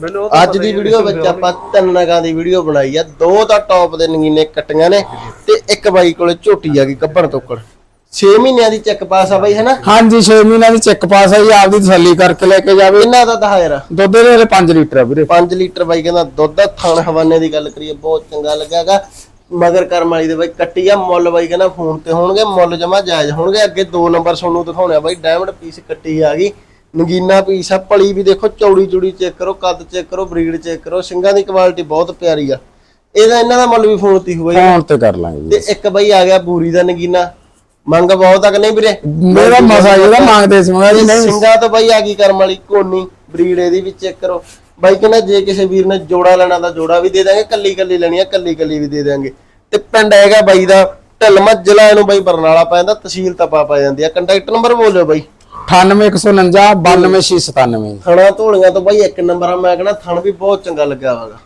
ਮੈਨੂੰ ਉਹ ਤਾਂ ਅੱਜ ਦੀ ਵੀਡੀਓ ਵਿੱਚ ਆਪਾਂ ਤਿੰਨ ਨਗਾਂ ਦੀ ਵੀਡੀਓ ਬਣਾਈ ਆ। ਦੋ ਤਾਂ ਟੌਪ ਦੇ ਨਗੀਨੇ ਕੱਟੀਆਂ ਨੇ ਤੇ ਇੱਕ ਬਾਈ ਕੋਲੇ ਝੋਟੀ ਆ ਗਈ ਕੱਪਣ ਤੋਕੜ। 6 ਮਹੀਨਿਆਂ ਦੀ ਚੈੱਕ ਪਾਸ ਆ ਬਾਈ ਹੈਨਾ ਹਾਂਜੀ 6 ਮਹੀਨਿਆਂ ਦੀ ਚੈੱਕ ਪਾਸ ਹੈ ਜੀ ਆਪਦੀ ਤਸੱਲੀ ਕਰਕੇ ਲੈ ਕੇ ਜਾਵੇ। ਇਹਨਾਂ ਦਾ ਤਾਂ ਦੁੱਧ ਦੇ 5 ਲੀਟਰ ਆ ਵੀਰੇ। 5 ਲੀਟਰ ਬਾਈ ਕਹਿੰਦਾ ਦੁੱਧ ਦਾ ਥਣ ਹਵਾਨੇ ਦੀ ਗੱਲ ਕਰੀਏ ਬਹੁਤ ਚੰਗਾ ਲੱਗਿਆਗਾ। ਮਗਰ ਕਰਮ ਵਾਲੀ ਦੇ ਬਾਈ ਕੱਟੀ ਆ ਮੁੱਲ ਬਾਈ ਕਹਿੰਦਾ ਫੋਨ ਤੇ ਹੋਣਗੇ ਮੁੱਲ ਜਮਾ ਜਾਇਜ਼ ਹੋਣਗੇ। ਅੱਗੇ ਦੋ ਨੰਬਰ ਤੁਹਾਨੂੰ ਦਿਖਾਉਣੇ ਆ ਬਾਈ ਡਾਇਮੰਡ ਪੀਸ ਕੱਟੀ ਆ ਗਈ। ਨਗੀਨਾ ਪੀਸ ਆ ਪਲੀ ਵੀ ਦੇਖੋ ਚੌੜੀ ਚੌੜੀ ਚੈੱਕ ਕਰੋ ਕੱਦ ਚੈੱਕ ਕਰੋ ਬਰੀਡ ਚੈੱਕ ਕਰੋ ਸਿੰਘਾਂ ਦੀ ਕੁਆਲਿਟੀ ਬਹੁਤ ਪਿਆਰੀ ਆ। ਇਹਦਾ ਇਹਨਾਂ ਦਾ ਮੁੱਲ ਵੀ ਫੋਨ ਤੇ ਹੋਊਗਾ ਜੀ। ਫੋਨ ਤੇ ਕਰ ਲਾਂਗੇ ਜੀ। ਤੇ ਇੱਕ ਬਾਈ ਆ ਗਿਆ ਬੂਰੀ ਦਾ ਨਗੀਨਾ। ਮੰਗ ਬਹੁਤ ਤੱਕ ਨਹੀਂ ਵੀਰੇ? ਮੇਰਾ ਮਸਾ ਜਿਹੜਾ ਮੰਗਦੇ ਸੀ ਮੈਂ ਜੀ ਨਹੀਂ। ਸਿੰਘਾਂ ਤੋਂ ਬਾਈ ਆ ਗਈ ਕਰਮ ਵਾਲੀ ਕੋਨੀ ਬਰੀਡ ਇਹਦੀ ਵੀ ਚੈੱਕ ਕਰੋ। ਬਾਈ ਕਹਿੰਦਾ ਜੇ ਕਿਸੇ ਵੀਰ ਨੇ ਜੋੜਾ ਲੈਣਾ ਤਾਂ ਜੋੜਾ ਵੀ ਦੇ ਦਾਂਗੇ ਕੱਲੀ ਕੱਲੀ ਲੈਣੀ ਆ ਕੱਲੀ ਕੱਲੀ ਵੀ ਦੇ ਦਾਂਗੇ। ਤੇ ਪਿੰਡ ਹੈਗਾ ਬਾਈ ਦਾ ਢਲਮਾ ਜ਼ਿਲ੍ਹਾ ਇਹਨੂੰ ਬਾਈ ਬਰਨਾਲਾ ਪੈਂਦਾ ਤਹਿਸੀਲ ਤਪਾ ਪਾ ਜਾਂਦੀ ਆ। ਕੰਟੈਕਟ ਨੰਬਰ ਬੋਲਿਓ ਬਾਈ। 98149 92697 ਥਣਾ ਧੂਲੀਆਂ ਤੋਂ ਬਾਈ ਇੱਕ ਨੰਬਰ ਆ, ਮੈਂ ਕਹਿੰਦਾ ਥਣ ਵੀ ਬਹੁਤ ਚੰਗਾ ਲੱਗਿਆ ਵਾਗਾ